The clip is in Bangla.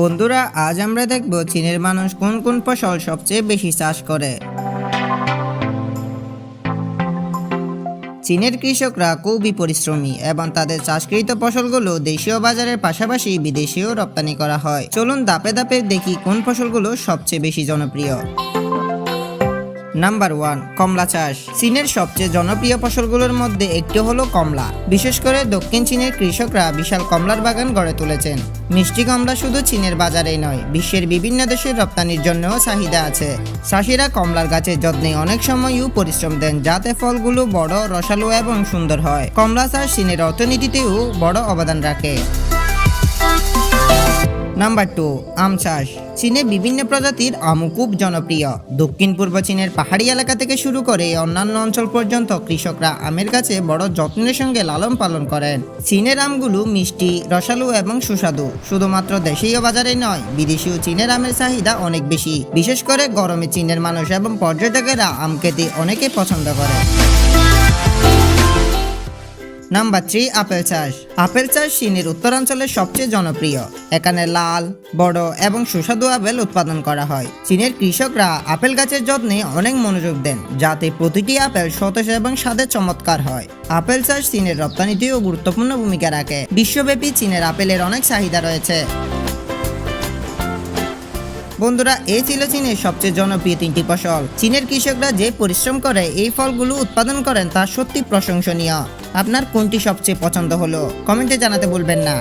বন্ধুরা, আজ আমরা দেখব চীনের মানুষ কোন কোন ফসল সবচেয়ে বেশি চাষ করে। চীনের কৃষকরা খুবই পরিশ্রমী এবং তাদের চাষকৃত ফসলগুলো দেশীয় বাজারের পাশাপাশি বিদেশেও রপ্তানি করা হয়। চলুন দাপে দাপে দেখি কোন ফসলগুলো সবচেয়ে বেশি জনপ্রিয়। নাম্বার ওয়ান কমলা চাষ। চীনের সবচেয়ে জনপ্রিয় ফসলগুলোর মধ্যে একটি হলো কমলা। বিশেষ করে দক্ষিণ চীনের কৃষকরা বিশাল কমলার বাগান গড়ে তুলেছেন। মিষ্টি কমলা শুধু চীনের বাজারেই নয়, বিশ্বের বিভিন্ন দেশের রপ্তানির জন্যও চাহিদা আছে। চাষিরা কমলার গাছের যত্নে অনেক সময়ও পরিশ্রম দেন, যাতে ফলগুলো বড়, রসালো এবং সুন্দর হয়। কমলা চাষ চীনের অর্থনীতিতেও বড় অবদান রাখে। নাম্বার টু আম চাষ চীনে বিভিন্ন প্রজাতির আমও খুব জনপ্রিয়। দক্ষিণ পূর্ব চীনের পাহাড়ি এলাকা থেকে শুরু করে অন্যান্য অঞ্চল পর্যন্ত কৃষকরা আমের গাছে বড় যত্নের সঙ্গে লালন পালন করেন। চীনের আমগুলো মিষ্টি, রসালো এবং সুস্বাদু। শুধুমাত্র দেশীয় বাজারে নয়, বিদেশিও চীনের আমের চাহিদা অনেক বেশি। বিশেষ করে গরমে চীনের মানুষ এবং পর্যটকেরা আম খেতে অনেকে পছন্দ করে নাম্বার থ্রি আপেল চাষ। আপেল চাষ চীনের উত্তরাঞ্চলের সবচেয়ে জনপ্রিয়। এখানে লাল, বড় এবং সুস্বাদু আপেল উৎপাদন করা হয়। চীনের কৃষকরা আপেল গাছের যত্নে অনেক মনোযোগ দেন, যাতে প্রতিটি আপেল সতেজ এবং স্বাদে চমৎকার হয়। আপেল চাষ চীনের রপ্তানিতেও গুরুত্বপূর্ণ ভূমিকা রাখে। বিশ্বব্যাপী চীনের আপেলের অনেক চাহিদা রয়েছে। বন্ধুরা এই ছিল চীনের সবচেয়ে জনপ্রিয় তিনটি ফসল। চীনের কৃষকরা যে পরিশ্রম করে এই ফলগুলো উৎপাদন করেন তা সত্যি প্রশংসনীয়। আপনার কোনটি সবচেয়ে পছন্দ হলো? কমেন্টে জানাতে ভুলবেন না।